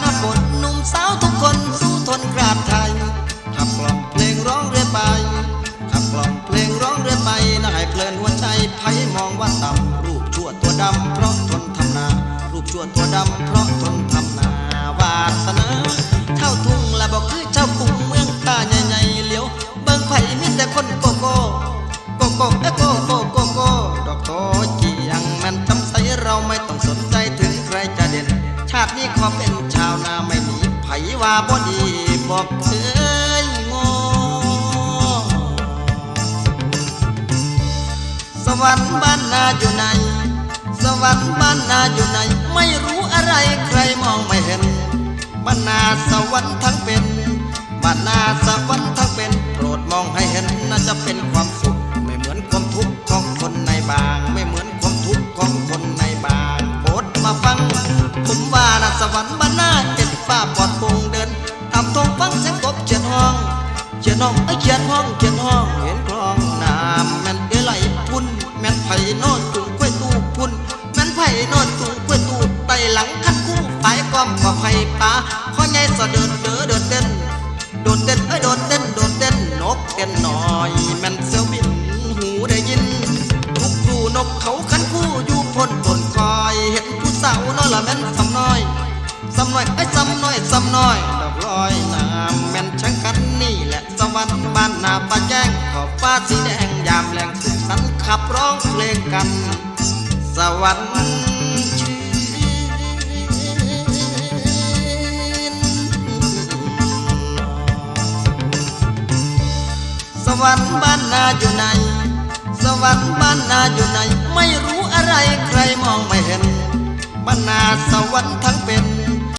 หน้าฝนหนุ่มสาวทุกคนสู้ทนกราบไทยขับกล่อมเพลงร้องเรื่อยไปขับกล่อมเพลงร้องเรื่อยไปน่าให้เพลินหัวใจไผมองว่าต่ำรูปชั่วตัวดำเพราะทนทำนา รูปชั่วตัวดำเพราะทนทำนาวาสนาเช่าทุ่งและบอกคือเช่ากรุงเมืองตาใหญ่ๆเหลียวเบิ่งไผ่มีแต่คนโกโก้โกโก้เอโกโก้โกโก้ดอกโตเจียงมันจำใสเราไม่ต้องสนใจถึงใครจะเด่น ชาตินี้ขอเป็นาวนาไม่หนีไผว่าบ่ดีบอกเอ้ยโงอสวรรค์บ้านนาอยู่ไหน สวรรค์บ้านนาอยู่ไหน ไม่รู้อะไรใครมองไม่เห็นบ้านนาสวรรค์ทั้งเป็นบ้านนาสวรรค์ทั้งเป็น โปรดมองให้เห็นน่าจะเป็นความสุข ไม่เหมือนความทุกข์ของคนในบาง ไม่เหมือนความทุกข์ของคนในบางโปรดมาฟัง สวรรค์บ้านนาเจ็ดฟ้าปอดโปร่งเดินตามท้องฟังเสียงกบเขียนห้องเขียนห้องไอ้เขียนห้องเขียนห้องเห็นคลองน้ำแม่นเดือไหลพุ่นแม่นไผ่นอนตุงกล้วยตู้พุ่นแม่นไผ่นอนตุงกล้วยตู้ไตหลังคันคู่ปลายก้อมกับไผ่ป่าข้อใหญ่สะเดินเด้อเดินเต้นโดดเต้นเอ้โดดเต้นโดดเต้นนกเต้นหน่อยแม่นเสียวบินหูได้ยินทุกครูนกเขาคันคู่ำน้อยไอ้ยสำน้อยสำน้อย ดอกลอยน้ำแม่นช่างกันนี่แหละสวรรค์บ้านนาป่าแจ้งขอบฟ้าสีแดงยามแรงสุขสันขับร้องเพลงกัน สวรรค์ชีนสวรรค์บ้านนาอยู่ไหน สวรรค์บ้านนาอยู่ไหน ไม่รู้อะไรใครมองไม่เห็นบ้านนาสวรรค์ทั้งเป็น